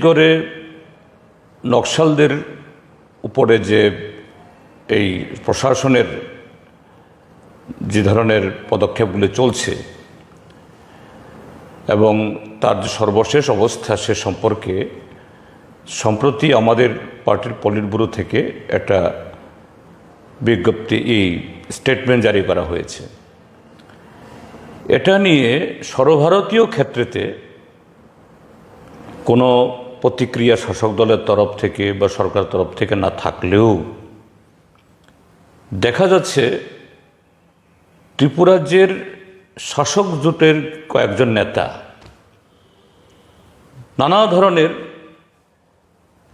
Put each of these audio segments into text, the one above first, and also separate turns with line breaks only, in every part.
ছত্তিশগড়ে নকশালদের উপরে যে এই প্রশাসনের যে ধরনের পদক্ষেপগুলি চলছে এবং তার যে সর্বশেষ অবস্থা সে সম্পর্কে সম্প্রতি আমাদের পার্টির পলিট ব্যুরো থেকে একটা বিজ্ঞপ্তি এই স্টেটমেন্ট জারি করা হয়েছে। এটা নিয়ে সর্বভারতীয় ক্ষেত্রেতে কোনো প্রতিক্রিয়া শাসক দলের তরফ থেকে বা সরকার তরফ থেকে না থাকলেও দেখা যাচ্ছে ত্রিপুরাজ্যের শাসক জোটের কয়েকজন নেতা নানা ধরনের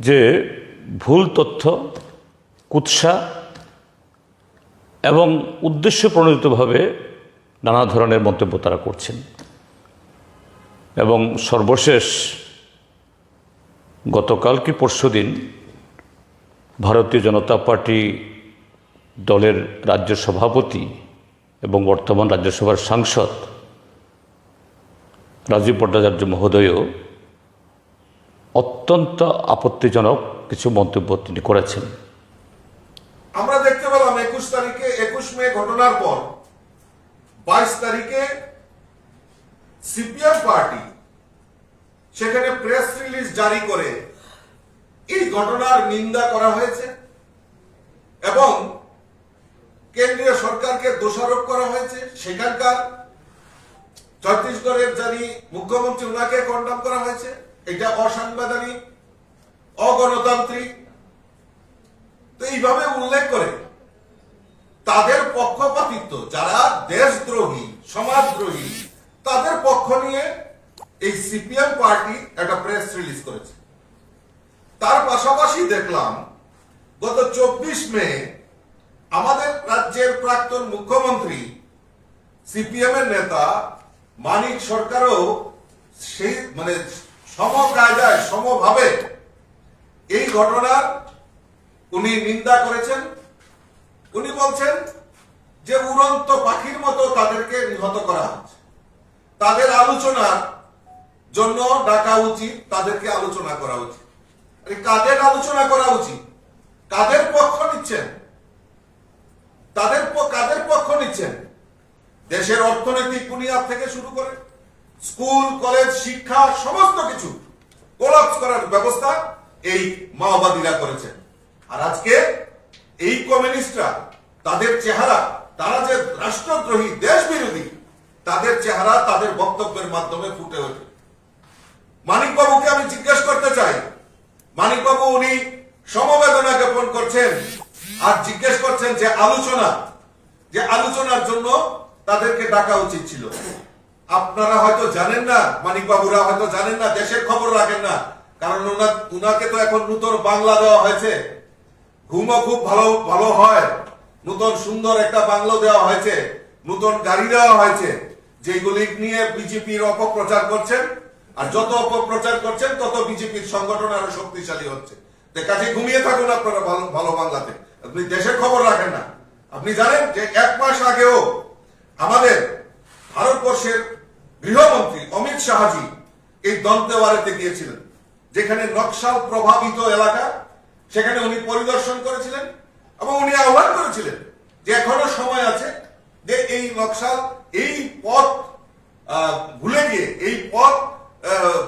যে ভুল তথ্য, কুৎসা এবং উদ্দেশ্য প্রণোদিতভাবে নানা ধরনের মন্তব্য তারা করছেন। এবং সর্বশেষ গতকাল কি পরশু দিন ভারতীয় জনতা পার্টি দলের রাজ্য সভাপতি এবং বর্তমান রাজ্যসভার সাংসদ রাজীব ভট্টাচার্য মহোদয়ও অত্যন্ত আপত্তিজনক কিছু মন্তব্য তিনি করেছেন।
আমরা দেখতে পেলাম একুশ তারিখে, একুশ মে ঘটনার পর বাইশ তারিখে সিপিএম পার্টি সেখানে প্রেস রিলিজ জারি করে এই ঘটনার নিন্দা করা হয়েছে এবং কেন্দ্রীয় সরকারকে দোষারোপ করা হয়েছে। সেখানকার ছত্তিশগড়ের জানি মুখ্যমন্ত্রী ওনাকে কন্ডাম করা হয়েছে। এটা অসাংবিধানিক, অগণতান্ত্রিক। তো এইভাবে উল্লেখ করে তাদের পক্ষপাতিত্ব, যারা দেশদ্রোহী, সমাজদ্রোহী, তাদের পক্ষ নিয়ে এই সিপিএম পার্টি একটা প্রেস রিলিজ করেছে। তার পাশাপাশি দেখলাম, গত চব্বিশ মে আমাদের রাজ্যের প্রাক্তন মুখ্যমন্ত্রী সিপিএম এর নেতা মানিক সরকারও সেই মানে সমকায়দায় সমভাবে এই ঘটনার উনি নিন্দা করেছেন। উনি বলছেন যে উড়ন্ত পাখির মতো তাদেরকে নিহত করা হচ্ছে। তাদের আলোচনার জন্য ডাকা উচিত, তাদেরকে আলোচনা করা উচিত। কাদের আলোচনা করা উচিত? কাদের পক্ষ নিচ্ছেন? তাদের কাদের পক্ষ নিচ্ছেন? দেশের অর্থনৈতিক বুনিয়াদ থেকে শুরু করে স্কুল, কলেজ, শিক্ষা, সমস্ত কিছু কোলাপস করার ব্যবস্থা এই মাওবাদীরা করেছেন। আর আজকে এই কমিউনিস্টরা তাদের চেহারা, তারা যে রাষ্ট্রদ্রোহী দেশ বিরোধী তাদের চেহারা তাদের বক্তব্যের মাধ্যমে ফুটে ওঠে। মানিকবাবুকে আমি জিজ্ঞেস করতে চাই। মানিকবাবু, উনি সমবেদনা জ্ঞাপন করছেন আর জিজ্ঞেস করছেন যে আলোচনা, যে আলোচনার জন্য তাদেরকে ডাকা উচিত ছিল। আপনারা হয়তো জানেন না, মানিকবাবুরা হয়তো জানেন না, দেশের খবর রাখেন না, কারণ উনাকে তো এখন নূতন বাংলা দেওয়া হয়েছে। ঘুমও খুব ভালো ভালো হয়। নতুন সুন্দর একটা বাংলো দেওয়া হয়েছে, নতুন গাড়ি দেওয়া হয়েছে যেগুলি নিয়ে বিজেপির অপপ্রচার করছেন। আর যত অপপ্রচার করছেন, তত বিজেপির সংগঠন আরও শক্তিশালী হচ্ছে। কাজে ঘুমিয়ে থাকুন আপনারা ভালো বাংলাতে। আপনি দেশের খবর রাখেন না। আপনি জানেন যে এক মাস আগেও আমাদের ভারতবর্ষের গৃহমন্ত্রী অমিত শাহজি এই দন্তেওয়ারেতে গিয়েছিলেন, যেখানে নকশাল প্রভাবিত এলাকা, সেখানে উনি পরিদর্শন করেছিলেন এবং উনি আহ্বান করেছিলেন যে এখনও সময় আছে যে এই নকশাল এই পথ ভুলে গিয়ে, এই পথ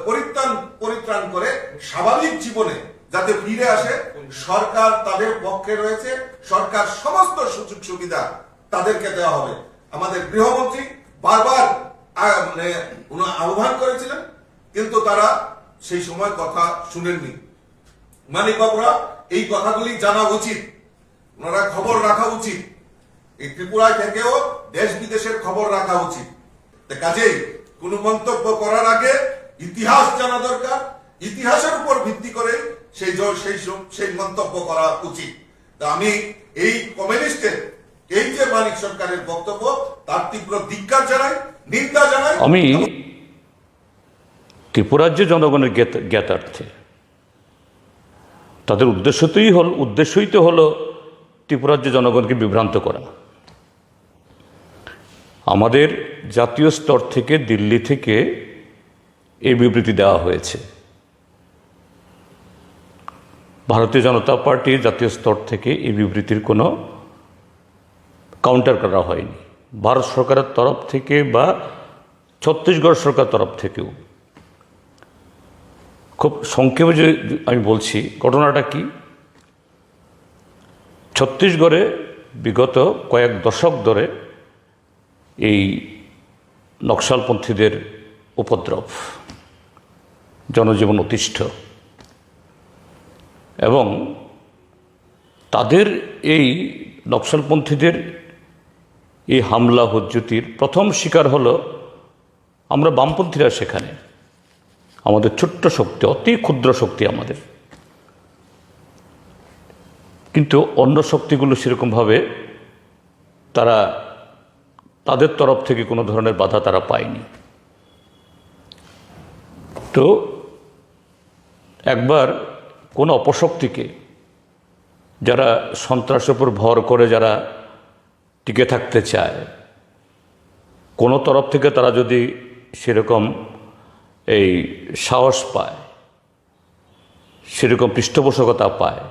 পরিত্রাণ পরিত্রাণ করে স্বাভাবিক জীবনে যাতে ফিরে আসে, সরকার তাদের পক্ষে রয়েছে, সরকার সমস্ত সুযোগ সুবিধা তাদেরকে দেওয়া হবে। আমাদের গৃহমন্ত্রী বারবার মানে আহ্বান করেছিলেন, কিন্তু তারা সেই সময় কথা শুনেননি। মানিক বাবুরা, এই কথাগুলি জানা উচিত। ওনারা খবর রাখা উচিত। এই ত্রিপুরায় থেকেও দেশ বিদেশের খবর রাখা উচিত। কাজেই কোন মন্তব্য করার আগে ইতিহাস জানা দরকার। ইতিহাসের উপর ভিত্তি করে সেই সেই সেই মন্তব্য করা উচিত। আমি এই কমিউনিস্টের, এই যে মানিক সরকারের বক্তব্য, তার তীব্র ধিক্কার জানাই, নিন্দা জানাই।
আমি ত্রিপুরাজ্য জনগণের জ্ঞাতার্থে। তাদের উদ্দেশ্যতেই হল, উদ্দেশ্যই তো হলো ত্রিপুরাজ্য জনগণকে বিভ্রান্ত করা। আমাদের জাতীয় স্তর থেকে দিল্লি থেকে এই বিবৃতি দেওয়া হয়েছে। ভারতীয় জনতা পার্টি জাতীয় স্তর থেকে এই বিবৃতির কোনো কাউন্টার করা হয়নি। ভারত সরকারের তরফ থেকে বা ছত্তিশগড় সরকার তরফ থেকেও। খুব সংক্ষেপে যে আমি বলছি, ঘটনাটা কি? ছত্তিশগড়ে বিগত কয়েক দশক ধরে এই নকশালপন্থীদের উপদ্রব। জনজীবন অতিষ্ঠ। এবং তাদের এই নকশালপন্থীদের এই হামলা, হুজ্জুতির প্রথম শিকার হলো আমরা বামপন্থীরা সেখানে। আমাদের ছোট্ট শক্তি, অতি ক্ষুদ্র শক্তি আমাদের। কিন্তু অন্য শক্তিগুলো সেরকমভাবে তারা তাদের তরফ থেকে কোনো ধরনের বাধা তারা পায়নি। তো একবার কোনো অপশক্তিকে যারা সন্ত্রাসের উপর ভর করে যারা টিকে থাকতে চায়, কোনো তরফ থেকে তারা যদি সেরকম এই সাহস পায়, সেরকম পৃষ্ঠপোষকতা পায়,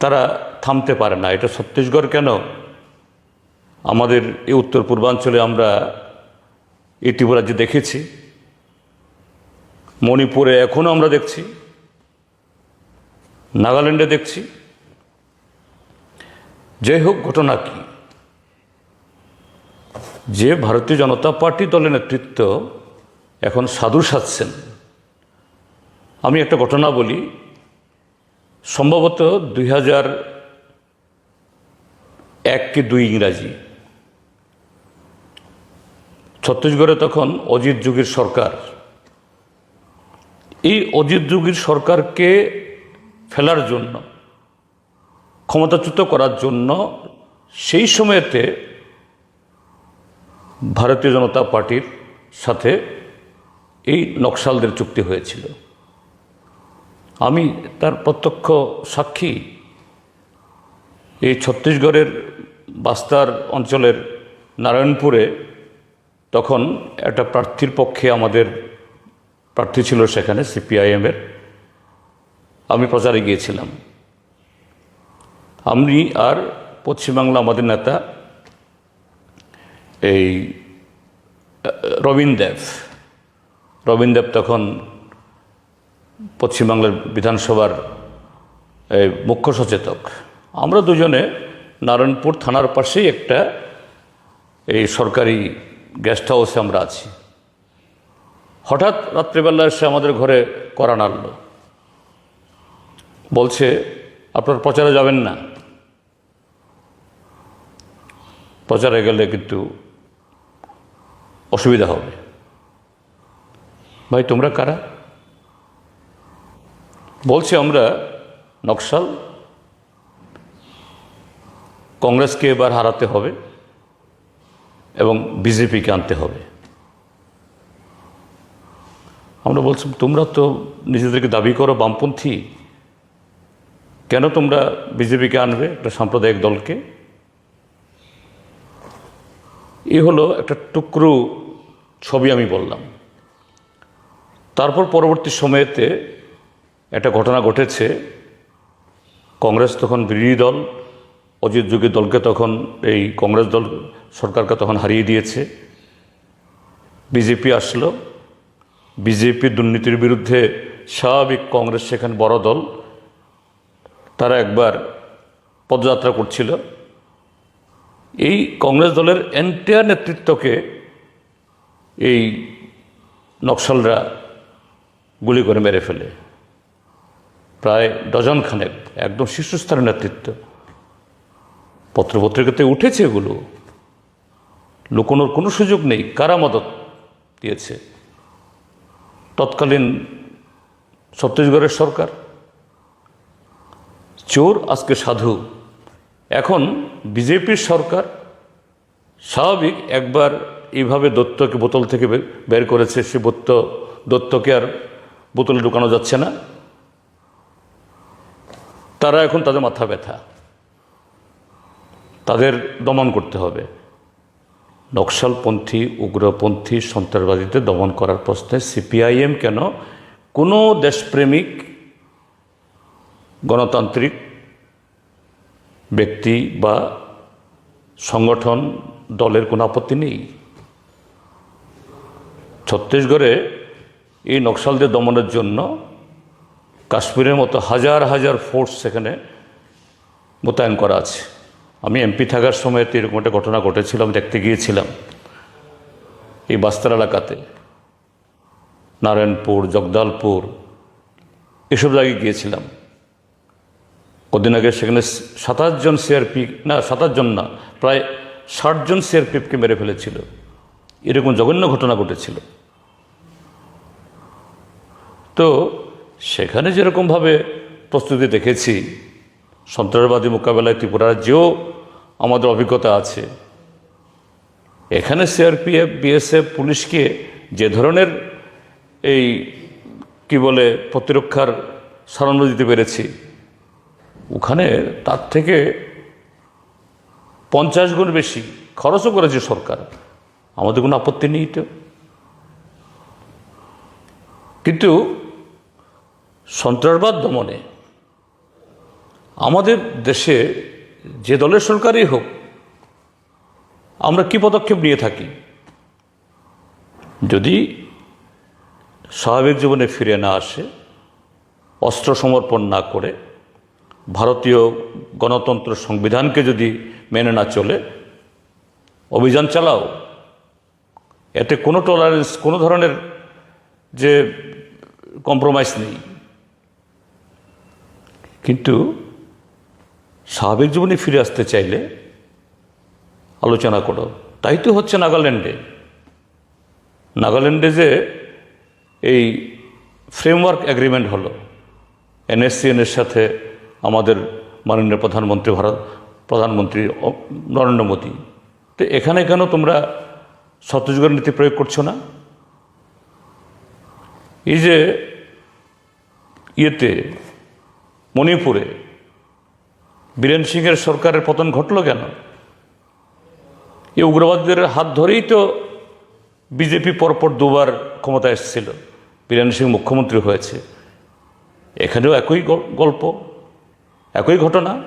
তারা থামতে পারে না। এটা ছত্তিশগড় কেন? আমাদের এই উত্তর পূর্বাঞ্চলে আমরা ত্রিপুরাজ্যে দেখেছি। মণিপুরে এখনও আমরা দেখছি, নাগাল্যান্ডে দেখছি। যাই হোক, ঘটনা কি? যে ভারতীয় জনতা পার্টি দলের নেতৃত্ব এখন সাধু সাজছেন আমি একটা ঘটনা বলি। সম্ভবত দুই হাজার এক কি দুই ইংরাজি। ছত্তিশগড়ে তখন অজিত যুগের সরকার এই অজিত যুগের সরকারকে ফেলার জন্য, ক্ষমতাচ্যুত করার জন্য সেই সময়েতে ভারতীয় জনতা পার্টির সাথে এই নকশালদের চুক্তি হয়েছিল। আমি তার প্রত্যক্ষ সাক্ষী এই ছত্তিশগড়ের বাস্তার অঞ্চলের নারায়ণপুরে তখন একটা প্রার্থীর পক্ষে আমাদের প্রার্থী ছিল সেখানে, সিপিআইএমের। আমি প্রচারে গিয়েছিলাম। আমি আর পশ্চিমবাংলা আমাদের নেতা এই রবীন দেব। রবীন দেব তখন পশ্চিমবাংলার বিধানসভার মুখ্য সচেতক। আমরা দুজনে নারায়ণপুর থানার পাশেই একটা এই সরকারি গেস্ট হাউসে আমরা আছি। হঠাৎ রাত্রিবেলা এসে আমাদের ঘরে করা নাড়ল। বলছে, আপনার প্রচারে যাবেন না। প্রচারে গেলে কিন্তু অসুবিধা হবে। ভাই, তোমরা কারা? বলছি, আমরা নকশাল। কংগ্রেসকে এবার হারাতে হবে এবং বিজেপিকে আনতে হবে। আমরা বলছি, তোমরা তো নিজেদেরকে দাবি করো বামপন্থী। কেন তোমরা বিজেপিকে আনবে একটা সাম্প্রদায়িক দলকে? এ হলো একটা টুকরো ছবি আমি বললাম। তারপর পরবর্তী সময়েতে একটা ঘটনা ঘটেছে। কংগ্রেস তখন বিরোধী দল, অজিত যুগের দলকে তখন এই কংগ্রেস দল সরকারকে তখন হারিয়ে দিয়েছে। বিজেপি আসলো। বিজেপি দুর্নীতির বিরুদ্ধে স্বাভাবিক কংগ্রেস সেখানে বড় দল। তারা একবার পদযাত্রা করছিল। এই কংগ্রেস দলের এন্টায়ার নেতৃত্বকে এই নকশালরা গুলি করে মেরে ফেলে। প্রায় ডজন খানেক একদম শীর্ষস্থানের নেতৃত্ব। পত্রপত্রিকাতে উঠেছে এগুলো। লুকোনোর কোনো সুযোগ নেই। কারা মদত দিয়েছে? তৎকালীন ছত্তিশগড়ের সরকার। চোর আজকে সাধু। এখন বিজেপির সরকার স্বাভাবিক একবার এইভাবে দত্তকে বোতল থেকে বের করেছে, সে দত্ত, দত্তকে আর বোতলে ঢুকানো যাচ্ছে না। তারা এখন তাদের মাথা ব্যথা। তাদের দমন করতে হবে। নকশালপন্থী, উগ্রপন্থী, সন্ত্রাসবাদীদের দমন করার প্রশ্নে সিপিআইএম কেন কোনো দেশপ্রেমিক, গণতান্ত্রিক ব্যক্তি বা সংগঠন দলের কোনো আপত্তি নেই? ছত্তিশগড়ে এই নকশালদের দমনের জন্য কাশ্মীরের মতো হাজার হাজার ফোর্স সেখানে মোতায়েন করা আছে। আমি এমপি থাকার সময় এরকম একটা ঘটনা ঘটেছিল, আমি দেখতে গিয়েছিলাম। এই বাস্তার এলাকাতে। নারায়ণপুর, জগদালপুর, এসব জায়গায় গিয়েছিলাম। কদিন আগে সেখানে সাতাশ জন সিআরপি না, সাতাশ জন না, প্রায় ষাট জন সিআরপিএফকে মেরে ফেলেছিল। এরকম জঘন্য ঘটনা ঘটেছিল। তো সেখানে যেরকমভাবে প্রস্তুতি দেখেছি সন্ত্রাসবাদী মোকাবেলায় ত্রিপুরা রাজ্যেও আমাদের অভিজ্ঞতা আছে। এখানে সিআরপিএফ বিএসএফ পুলিশকে যে ধরনের এই, কি বলে, প্রতিরক্ষার সরঞ্জাম দিতে পেরেছি, ওখানে তার থেকে পঞ্চাশ গুণ বেশি খরচও করেছে সরকার। আমাদের কোনো আপত্তি নেই তো। কিন্তু সন্ত্রাসবাদ দমনে আমাদের দেশে যে দলের সরকারই হোক, আমরা কি পদক্ষেপ নিয়ে থাকি? যদি স্বাভাবিক জীবনে ফিরে না আসে, অস্ত্র সমর্পণ না করে, ভারতীয় গণতন্ত্র সংবিধানকে যদি মেনে না চলে, অভিযান চালাও, এতে কোনো টলারেন্স কোনো ধরনের যে কম্প্রোমাইজ নেই। কিন্তু স্বাভাবিক জীবনে ফিরে আসতে চাইলে আলোচনা করো। তাই তো হচ্ছে নাগাল্যান্ডে। নাগাল্যান্ডে যে এই ফ্রেমওয়ার্ক এগ্রিমেন্ট হলো এনএসসিএনের সাথে আমাদের মাননীয় প্রধানমন্ত্রী ভারত, প্রধানমন্ত্রী নরেন্দ্র মোদী। তো এখানে কেন তোমরা ছত্তিশগড় নীতি প্রয়োগ করছ না? এই যে ইয়েতে, মণিপুরে বীরেন সিংয়ের সরকারের পতন ঘটলো কেন? এই উগ্রবাদীদের হাত ধরেই তো বিজেপি পরপর দুবার ক্ষমতা এসেছিল। বীরেন সিং মুখ্যমন্ত্রী হয়েছে। এখানেও একই গল্প, একই ঘটনা।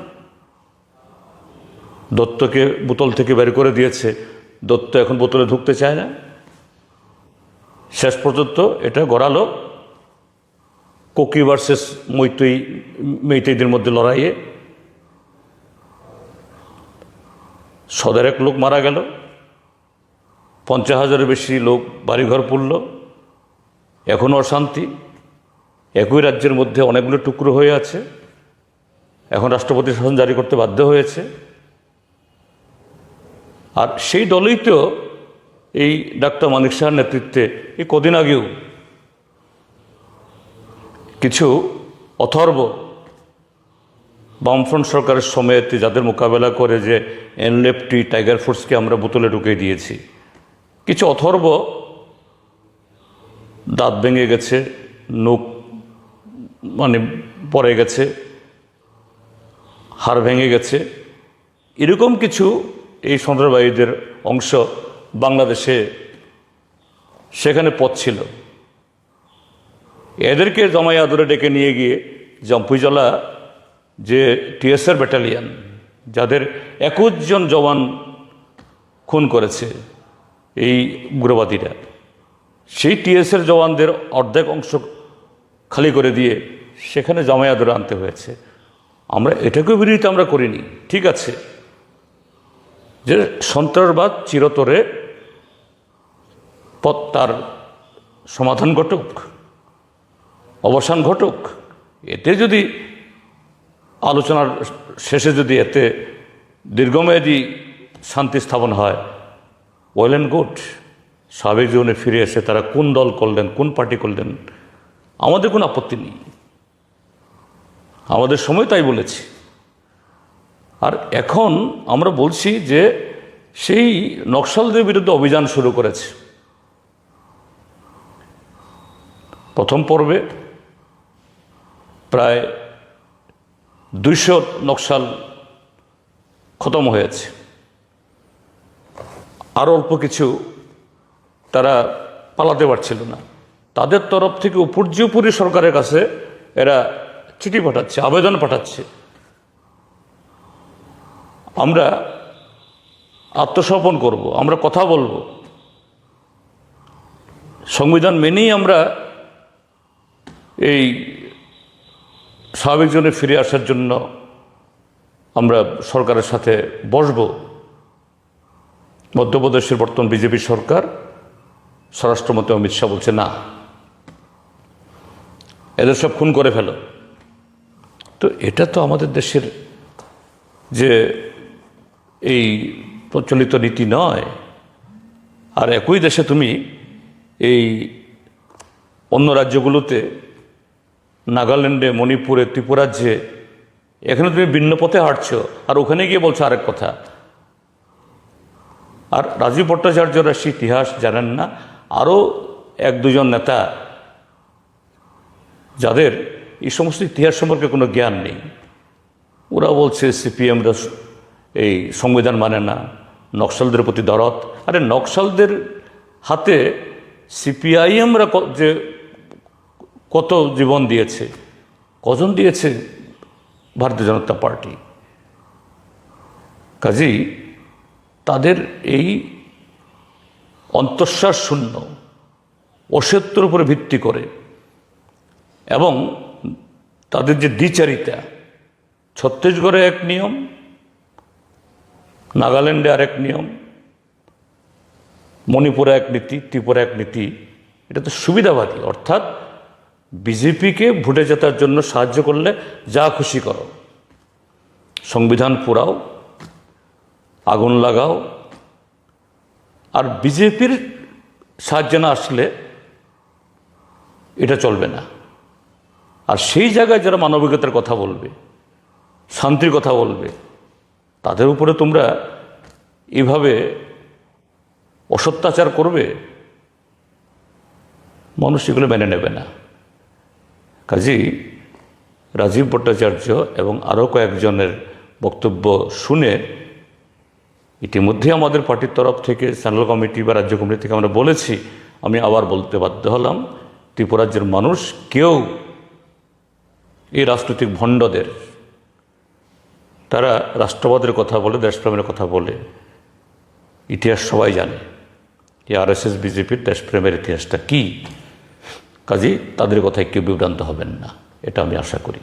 দত্তকে বোতল থেকে বের করে দিয়েছে। দত্ত এখন বোতলে ঢুকতে চায় না। শেষ পর্যন্ত এটা গড়ালো। কোকি ভার্সেস মৈতই মেইতেইদের মধ্যে লড়াইয়ে। সদের এক লোক মারা গেল। পঞ্চাশ হাজারের বেশি লোক বাড়িঘর পড়ল। এখনও অশান্তি। একই রাজ্যের মধ্যে অনেকগুলো টুকরো হয়ে আছে। এখন রাষ্ট্রপতি শাসন জারি করতে বাধ্য হয়েছে। আর সেই দলই তো এই ডাক্তার মানিক শাহর নেতৃত্বে এই কদিন আগেও কিছু অথর্ব বামফ্রন্ট সরকারের সময়েতে যাদের মোকাবেলা করে যে এনলেফটি, টাইগার ফোর্সকে আমরা বোতলে ঢুকিয়ে দিয়েছি। কিছু অথর্ব দাঁত ভেঙে গেছে, নখ মানে পড়ে গেছে, হাড় ভেঙে গেছে। এরকম কিছু এই সন্ত্রাসবাদীদের অংশ বাংলাদেশে সেখানে পথ ছিল। এদেরকে জমাই আদরে ডেকে নিয়ে গিয়ে জম্পুইজলা যে টিএসআর ব্যাটালিয়ান, যাদের একুশ জন জওয়ান খুন করেছে এই উগ্রবাদীরা, সেই টিএসএর জওয়ানদের অর্ধেক অংশ খালি করে দিয়ে সেখানে জামাই আদরে আনতে হয়েছে। আমরা এটাকেও বিরোধিতা আমরা করিনি, ঠিক আছে। যে সন্ত্রাসবাদ চিরতরে পথ তার সমাধান ঘটুক, অবসান ঘটুক, এতে যদি আলোচনার শেষে যদি এতে দীর্ঘমেয়াদী শান্তি স্থাপন হয় ওয়েল অ্যান্ড গুড স্বাভাবিক জীবনে ফিরে এসে তারা কোন দল করলেন, কোন পার্টি করলেন, আমাদের কোনো আপত্তি নেই। আমাদের সময় তাই বলেছি। আর এখন আমরা বলছি যে সেই নকশালদের বিরুদ্ধে অভিযান শুরু করেছে। প্রথম পর্বে প্রায় দুইশো নকশাল খতম হয়েছে। আরও অল্প কিছু তারা পালাতে পারছিল না। তাদের তরফ থেকে উপর্যুপরি সরকারের কাছে এরা চিঠি পাঠাচ্ছে, আবেদন পাঠাচ্ছে। আমরা আত্মসমর্পণ করব, আমরা কথা বলব। সংবিধান মেনেই আমরা এই স্বাভাবিক জনে ফিরে আসার জন্য আমরা সরকারের সাথে বসব। মধ্যপ্রদেশের বর্তমান বিজেপি সরকার, স্বরাষ্ট্রমন্ত্রী অমিত শাহ বলছে, না, এদের সব খুন করে ফেলো। তো এটা তো আমাদের দেশের যে এই প্রচলিত নীতি নয়। আর একই দেশে তুমি এই অন্য রাজ্যগুলোতে নাগাল্যান্ডে, মণিপুরে, ত্রিপুরাজ্যে, এখানে তুমি ভিন্ন পথে হাঁটছো। আর ওখানে গিয়ে বলছো আরেক কথা। আর রাজীব ভট্টাচার্যরা সে ইতিহাস জানেন না। আরও এক দুজন নেতা যাদের এই সমস্ত ইতিহাস সম্পর্কে কোনো জ্ঞান নেই, ওরা বলছে সিপিএমরা এই সংবিধান মানে না, নকশালদের প্রতি দরদ। আরে নকশালদের হাতে সিপিআইএমরা যে কত জীবন দিয়েছে? কজন দিয়েছে ভারতীয় জনতা পার্টি? কাজেই তাদের এই অন্তঃশ্বাস শূন্য অসত্যের উপরে ভিত্তি করে এবং তাদের যে দ্বিচারিতা, ছত্তিশগড়ে এক নিয়ম, নাগাল্যান্ডে আরেক নিয়ম, মণিপুরে এক নীতি ত্রিপুরা এক নীতি, এটা তো সুবিধাবাদী। অর্থাৎ বিজেপিকে ভোটে জেতার জন্য সাহায্য করলে যা খুশি করো। সংবিধান পুরাও আগুন লাগাও, আর বিজেপির সাহায্য না আসলে এটা চলবে না। আর সেই জায়গায় যারা মানবিকতার কথা বলবে, শান্তির কথা বলবে, তাদের উপরে তোমরা এভাবে অসত্যাচার করবে, মানুষ এগুলো মেনে নেবে না। কাজেই রাজীব ভট্টাচার্য এবং আরও কয়েকজনের বক্তব্য শুনে ইতিমধ্যে আমাদের পার্টির তরফ থেকে সেন্ট্রাল কমিটি বা রাজ্য কমিটি থেকে আমরা বলেছি, আমি আবার বলতে বাধ্য হলাম, ত্রিপুরাজ্যের মানুষ, কেউ এই রাজনৈতিক ভণ্ডদের, তারা রাষ্ট্রবাদের কথা বলে, দেশপ্রেমের কথা বলে, ইতিহাস সবাই জানে, এই আরএসএস, বিজেপির দেশপ্রেমের ইতিহাসটা কী? কাজেই তাদের কথায় কেউ বিভ্রান্ত হবেন না। এটা আমি আশা করি।